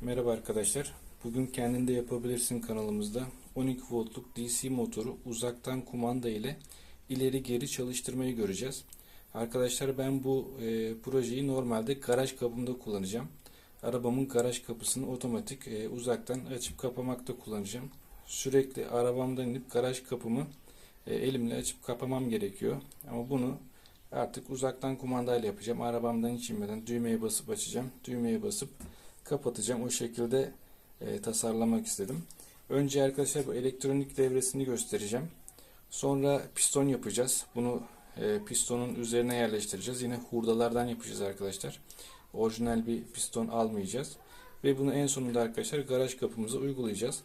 Merhaba arkadaşlar. Bugün kendinde yapabilirsin kanalımızda 12 voltluk DC motoru uzaktan kumanda ile ileri geri çalıştırmayı göreceğiz. Arkadaşlar ben bu e, projeyi normalde garaj kapımda kullanacağım. Arabamın garaj kapısını otomatik e, uzaktan açıp kapamakta kullanacağım. Sürekli arabamdan inip garaj kapımı e, elimle açıp kapamam gerekiyor. Ama bunu artık uzaktan kumandayla yapacağım. Arabamdan hiç inmeden düğmeye basıp açacağım. Düğmeye basıp kapatacağım. O şekilde e, tasarlamak istedim. Önce arkadaşlar bu elektronik devresini göstereceğim. Sonra piston yapacağız. Bunu e, pistonun üzerine yerleştireceğiz. Yine hurdalardan yapacağız arkadaşlar. Orijinal bir piston almayacağız. Ve bunu en sonunda arkadaşlar garaj kapımıza uygulayacağız.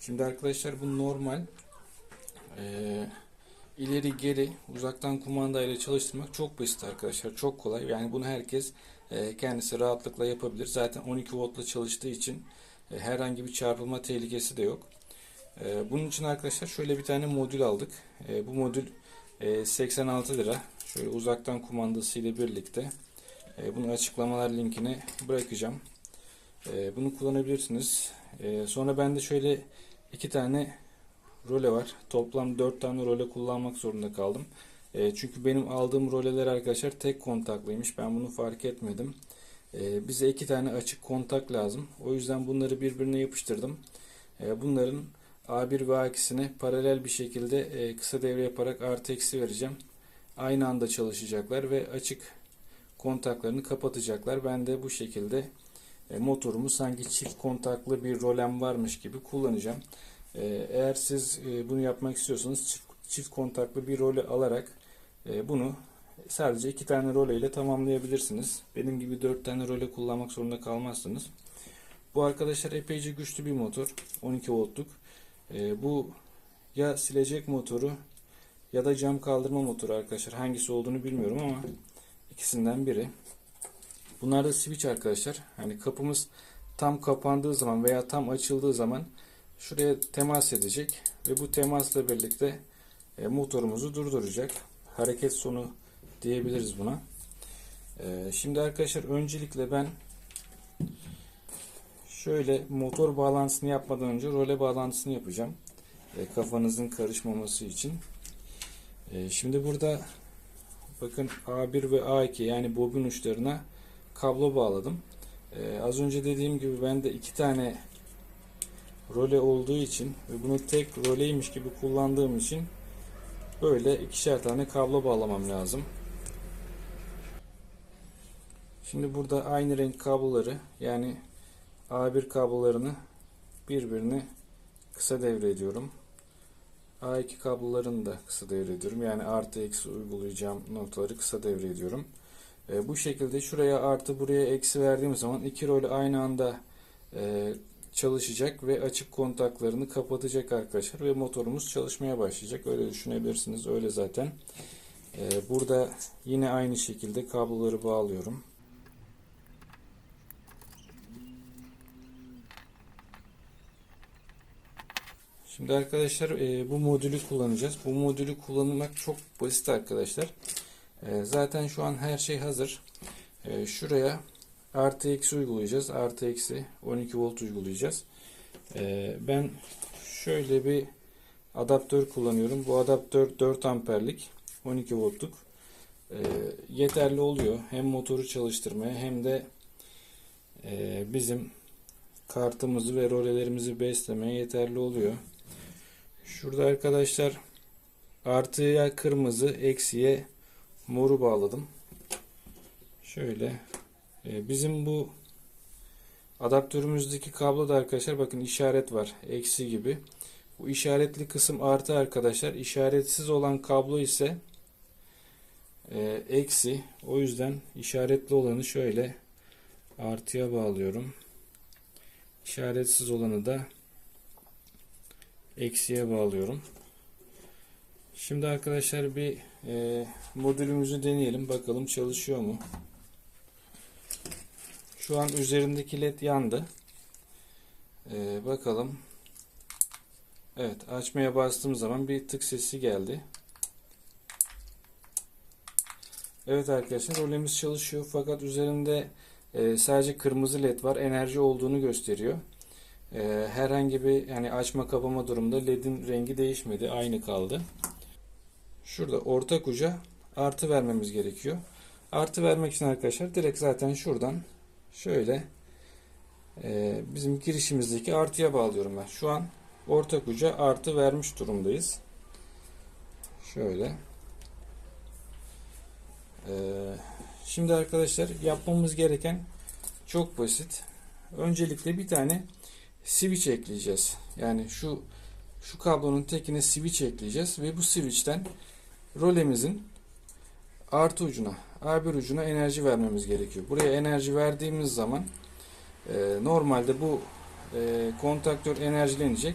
Şimdi arkadaşlar bu normal e, ileri geri uzaktan kumanda ile çalıştırmak çok basit arkadaşlar. Çok kolay. Yani bunu herkes kendisi rahatlıkla yapabilir. Zaten 12 voltla çalıştığı için e, herhangi bir çarpılma tehlikesi de yok. E, bunun için arkadaşlar şöyle bir tane modül aldık. E, bu modül e, 86 lira. Şöyle uzaktan kumandası ile birlikte. E, bunu açıklamalar linkine bırakacağım. E, bunu kullanabilirsiniz. E, sonra bende şöyle iki tane role var. Toplam 4 tane role kullanmak zorunda kaldım. E, çünkü benim aldığım roleler arkadaşlar tek kontaklıymış. Ben bunu fark etmedim. E, bize iki tane açık kontak lazım. O yüzden bunları birbirine yapıştırdım. E, bunların A1 ve A2'sine paralel bir şekilde e, kısa devre yaparak artı eksi vereceğim. Aynı anda çalışacaklar ve açık kontaklarını kapatacaklar. Ben de bu şekilde e, motorumu sanki çift kontaklı bir rolem varmış gibi kullanacağım. E, eğer siz e, bunu yapmak istiyorsanız çift, çift kontaklı bir role alarak e, bunu sadece iki tane role ile tamamlayabilirsiniz. Benim gibi dört tane role kullanmak zorunda kalmazsınız. Bu arkadaşlar epeyce güçlü bir motor. 12 voltluk. E, bu ya silecek motoru ya da cam kaldırma motoru arkadaşlar. Hangisi olduğunu bilmiyorum ama ikisinden biri. Bunlar da switch arkadaşlar. Hani kapımız tam kapandığı zaman veya tam açıldığı zaman şuraya temas edecek ve bu temasla birlikte e, motorumuzu durduracak. Hareket sonu diyebiliriz buna. E, şimdi arkadaşlar öncelikle ben şöyle motor bağlantısını yapmadan önce role bağlantısını yapacağım. E, kafanızın karışmaması için. E, şimdi burada bakın A1 ve A2 yani bobin uçlarına kablo bağladım. E, az önce dediğim gibi bende iki tane role olduğu için ve bunu tek roleymiş gibi kullandığım için böyle ikişer tane kablo bağlamam lazım. Şimdi burada aynı renk kabloları yani A1 kablolarını birbirine kısa devre ediyorum. A2 kablolarını da kısa devre ediyorum. Yani artı eksi uygulayacağım noktaları kısa devre ediyorum. E, bu şekilde şuraya artı buraya eksi verdiğim zaman iki rolü aynı anda e, çalışacak ve açık kontaklarını kapatacak arkadaşlar ve motorumuz çalışmaya başlayacak. Öyle düşünebilirsiniz. Öyle zaten. Ee, burada yine aynı şekilde kabloları bağlıyorum. Şimdi arkadaşlar e, bu modülü kullanacağız. Bu modülü kullanmak çok basit arkadaşlar. E, zaten şu an her şey hazır. E, şuraya artı eksi uygulayacağız. Artı eksi 12 volt uygulayacağız. Ee, ben şöyle bir adaptör kullanıyorum. Bu adaptör 4 amperlik 12 voltluk. Ee, yeterli oluyor. Hem motoru çalıştırmaya hem de e, bizim kartımızı ve rolelerimizi beslemeye yeterli oluyor. Şurada arkadaşlar artıya kırmızı, eksiye moru bağladım. Şöyle bizim bu adaptörümüzdeki kabloda arkadaşlar bakın işaret var. Eksi gibi. Bu işaretli kısım artı arkadaşlar. İşaretsiz olan kablo ise e, eksi. O yüzden işaretli olanı şöyle artıya bağlıyorum. İşaretsiz olanı da eksiye bağlıyorum. Şimdi arkadaşlar bir e, modülümüzü deneyelim. Bakalım çalışıyor mu? Şu an üzerindeki led yandı. Ee, bakalım. Evet açmaya bastığım zaman bir tık sesi geldi. Evet arkadaşlar rolemiz çalışıyor fakat üzerinde e, sadece kırmızı led var. Enerji olduğunu gösteriyor. E, herhangi bir yani açma kapama durumunda ledin rengi değişmedi. Aynı kaldı. Şurada ortak uca artı vermemiz gerekiyor. Artı vermek için arkadaşlar direkt zaten şuradan şöyle e, bizim girişimizdeki artıya bağlıyorum ben. Şu an ortak uca artı vermiş durumdayız. Şöyle. Ee, şimdi arkadaşlar yapmamız gereken çok basit. Öncelikle bir tane switch ekleyeceğiz. Yani şu şu kablonun tekine switch ekleyeceğiz ve bu switch'ten rolemizin artı ucuna A1 ucuna enerji vermemiz gerekiyor. Buraya enerji verdiğimiz zaman e, normalde bu e, kontaktör enerjilenecek.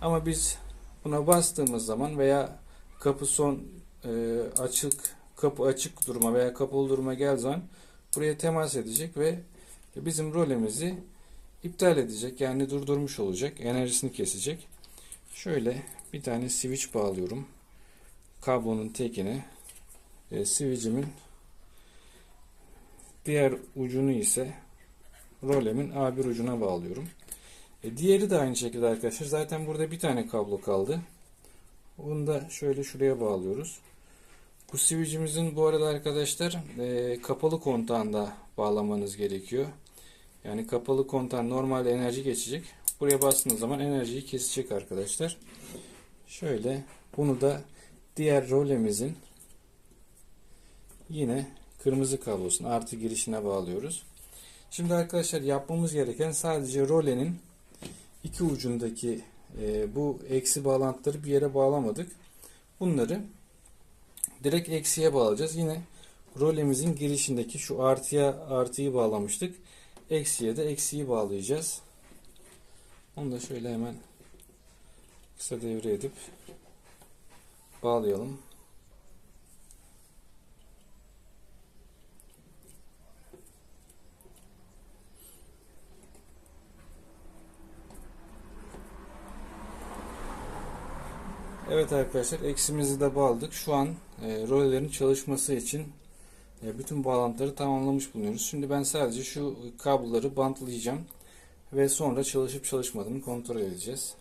Ama biz buna bastığımız zaman veya kapı son e, açık kapı açık duruma veya kapalı duruma geldiği zaman buraya temas edecek ve bizim rolemizi iptal edecek yani durdurmuş olacak enerjisini kesecek. Şöyle bir tane switch bağlıyorum. Kablonun tekine e, switch'imin diğer ucunu ise rolemin A1 ucuna bağlıyorum e, diğeri de aynı şekilde arkadaşlar zaten burada bir tane kablo kaldı onu da şöyle şuraya bağlıyoruz. Bu switch'imizin bu arada arkadaşlar e, kapalı kontağında bağlamanız gerekiyor. Yani kapalı kontağın normalde enerji geçecek. Buraya bastığınız zaman enerjiyi kesecek arkadaşlar. Şöyle bunu da diğer rolemizin yine kırmızı kablosuna artı girişine bağlıyoruz. Şimdi arkadaşlar yapmamız gereken sadece rolenin iki ucundaki e, bu eksi bağlantıları bir yere bağlamadık. Bunları direkt eksiye bağlayacağız. Yine rolemizin girişindeki şu artıya artıyı bağlamıştık. Eksiye de eksiyi bağlayacağız. Onu da şöyle hemen kısa devre edip bağlayalım. Evet arkadaşlar eksimizi de bağladık. Şu an e, rolelerin çalışması için e, bütün bağlantıları tamamlamış bulunuyoruz. Şimdi ben sadece şu kabloları bantlayacağım ve sonra çalışıp çalışmadığını kontrol edeceğiz.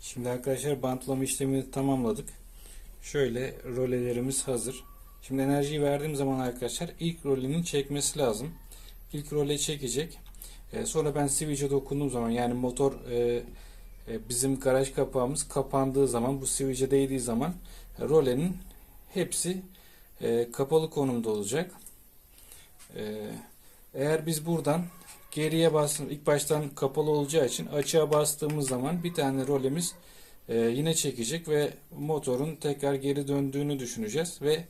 Şimdi arkadaşlar bantlama işlemini tamamladık. Şöyle rolelerimiz hazır. Şimdi enerjiyi verdiğim zaman arkadaşlar ilk rolünün çekmesi lazım. İlk role çekecek. E, sonra ben switch'e dokunduğum zaman yani motor e, bizim garaj kapağımız kapandığı zaman bu switch'e değdiği zaman e, rolenin hepsi e, kapalı konumda olacak. Eğer biz buradan geriye bastım ilk baştan kapalı olacağı için açığa bastığımız zaman bir tane rolemiz yine çekecek ve motorun tekrar geri döndüğünü düşüneceğiz ve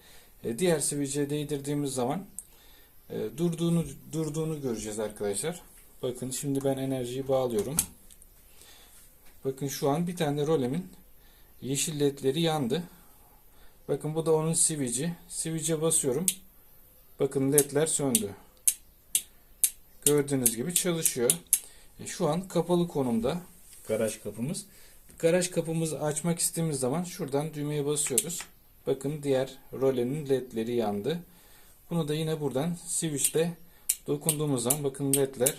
diğer switch'e değdirdiğimiz zaman durduğunu durduğunu göreceğiz arkadaşlar. Bakın şimdi ben enerjiyi bağlıyorum. Bakın şu an bir tane rolemin yeşil ledleri yandı. Bakın bu da onun switch'i. Switch'e basıyorum. Bakın ledler söndü. Gördüğünüz gibi çalışıyor. E şu an kapalı konumda garaj kapımız. Garaj kapımızı açmak istediğimiz zaman şuradan düğmeye basıyoruz. Bakın diğer rolenin ledleri yandı. Bunu da yine buradan switch'te dokunduğumuz zaman bakın ledler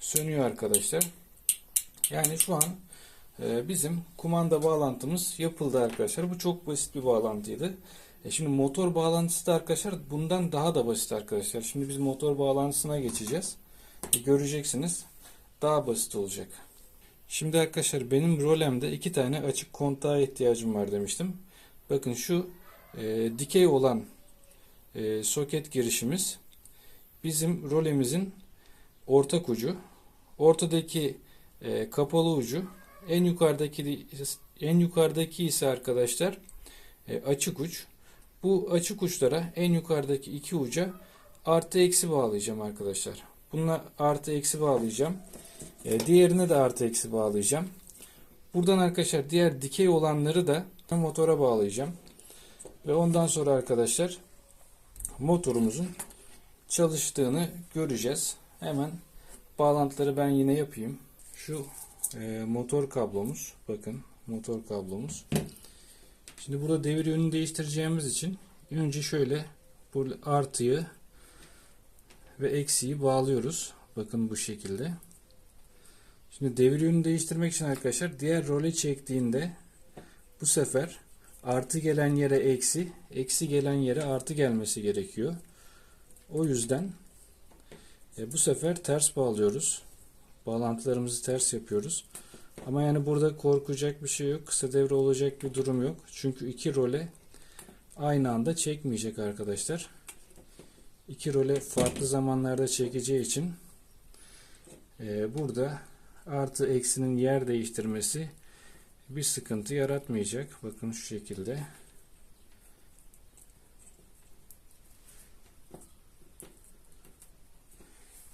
sönüyor arkadaşlar. Yani şu an e, bizim kumanda bağlantımız yapıldı arkadaşlar. Bu çok basit bir bağlantıydı. E şimdi motor bağlantısı da arkadaşlar bundan daha da basit arkadaşlar. Şimdi biz motor bağlantısına geçeceğiz. E, göreceksiniz. Daha basit olacak. Şimdi arkadaşlar benim rolemde iki tane açık kontağa ihtiyacım var demiştim. Bakın şu e, dikey olan e, soket girişimiz bizim rolemizin ortak ucu. Ortadaki e, kapalı ucu. En yukarıdaki en yukarıdaki ise arkadaşlar e, açık uç. Bu açık uçlara en yukarıdaki iki uca artı eksi bağlayacağım arkadaşlar. Bununla artı eksi bağlayacağım. E, diğerine de artı eksi bağlayacağım. Buradan arkadaşlar diğer dikey olanları da motora bağlayacağım. Ve ondan sonra arkadaşlar motorumuzun çalıştığını göreceğiz. Hemen bağlantıları ben yine yapayım. Şu e, motor kablomuz. Bakın motor kablomuz. Şimdi burada devir yönünü değiştireceğimiz için önce şöyle bu artıyı ve eksiği bağlıyoruz. Bakın bu şekilde. Şimdi devir yönünü değiştirmek için arkadaşlar diğer role çektiğinde bu sefer artı gelen yere eksi, eksi gelen yere artı gelmesi gerekiyor. O yüzden e, bu sefer ters bağlıyoruz. Bağlantılarımızı ters yapıyoruz. Ama yani burada korkacak bir şey yok. Kısa devre olacak bir durum yok. Çünkü iki role aynı anda çekmeyecek arkadaşlar. İki role farklı zamanlarda çekeceği için e, burada artı eksinin yer değiştirmesi bir sıkıntı yaratmayacak. Bakın şu şekilde.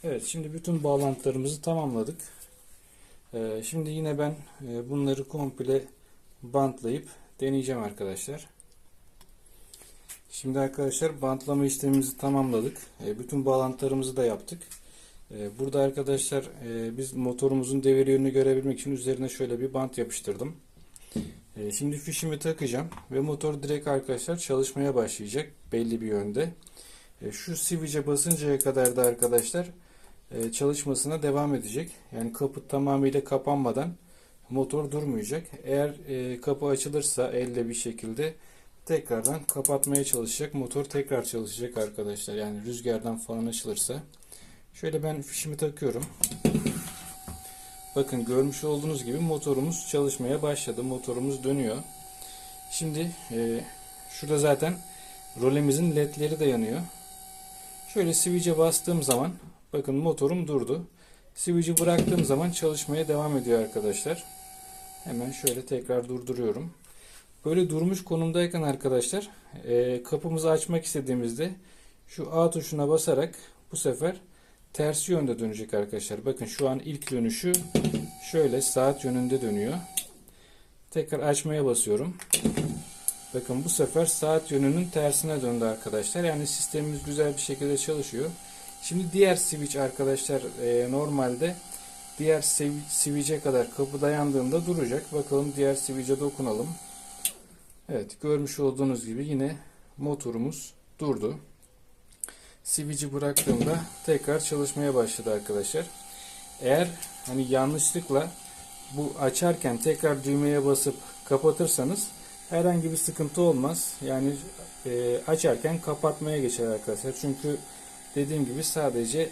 Evet şimdi bütün bağlantılarımızı tamamladık. Ee, şimdi yine ben e, bunları komple bantlayıp deneyeceğim arkadaşlar. Şimdi arkadaşlar bantlama işlemimizi tamamladık. E, bütün bağlantılarımızı da yaptık. E, burada arkadaşlar e, biz motorumuzun devir yönünü görebilmek için üzerine şöyle bir bant yapıştırdım. Şimdi fişimi takacağım ve motor direkt arkadaşlar çalışmaya başlayacak belli bir yönde. Şu switch'e basıncaya kadar da arkadaşlar çalışmasına devam edecek. Yani kapı tamamıyla kapanmadan motor durmayacak. Eğer e, kapı açılırsa elde bir şekilde tekrardan kapatmaya çalışacak. Motor tekrar çalışacak arkadaşlar. Yani rüzgardan falan açılırsa. Şöyle ben fişimi takıyorum. Bakın görmüş olduğunuz gibi motorumuz çalışmaya başladı. Motorumuz dönüyor. Şimdi e, şurada zaten rolemizin ledleri de yanıyor. Şöyle switch'e bastığım zaman bakın motorum durdu. Switch'i bıraktığım zaman çalışmaya devam ediyor arkadaşlar. Hemen şöyle tekrar durduruyorum. Böyle durmuş konumdayken arkadaşlar e, kapımızı açmak istediğimizde şu A tuşuna basarak bu sefer tersi yönde dönecek arkadaşlar. Bakın şu an ilk dönüşü şöyle saat yönünde dönüyor. Tekrar açmaya basıyorum. Bakın bu sefer saat yönünün tersine döndü arkadaşlar. Yani sistemimiz güzel bir şekilde çalışıyor. Şimdi diğer switch arkadaşlar e, normalde diğer switch'e kadar kapı dayandığında duracak. Bakalım diğer switch'e dokunalım. Evet görmüş olduğunuz gibi yine motorumuz durdu. Switch'i bıraktığımda tekrar çalışmaya başladı arkadaşlar. Eğer hani yanlışlıkla bu açarken tekrar düğmeye basıp kapatırsanız herhangi bir sıkıntı olmaz. Yani e, açarken kapatmaya geçer arkadaşlar. Çünkü dediğim gibi sadece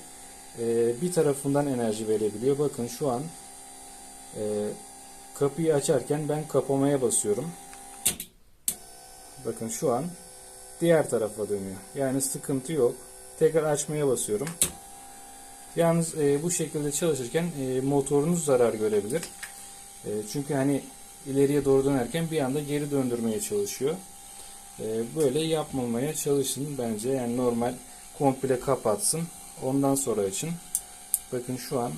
e, bir tarafından enerji verebiliyor. Bakın şu an e, kapıyı açarken ben kapamaya basıyorum. Bakın şu an diğer tarafa dönüyor. Yani sıkıntı yok. Tekrar açmaya basıyorum. Yalnız e, bu şekilde çalışırken e, motorunuz zarar görebilir. E, çünkü hani ileriye doğru dönerken bir anda geri döndürmeye çalışıyor. E, böyle yapmamaya çalışın bence. Yani normal komple kapatsın. Ondan sonra için. Bakın şu an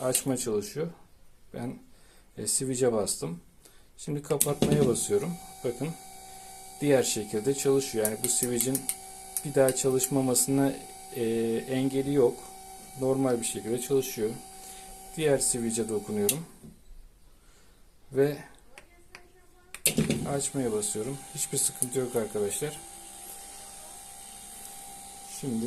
açma çalışıyor. Ben e, switch'e bastım. Şimdi kapatmaya basıyorum. Bakın diğer şekilde çalışıyor. Yani bu switch'in bir daha çalışmamasına e, engeli yok. Normal bir şekilde çalışıyor. Diğer switch'e dokunuyorum. Ve açmaya basıyorum. Hiçbir sıkıntı yok arkadaşlar. Şimdi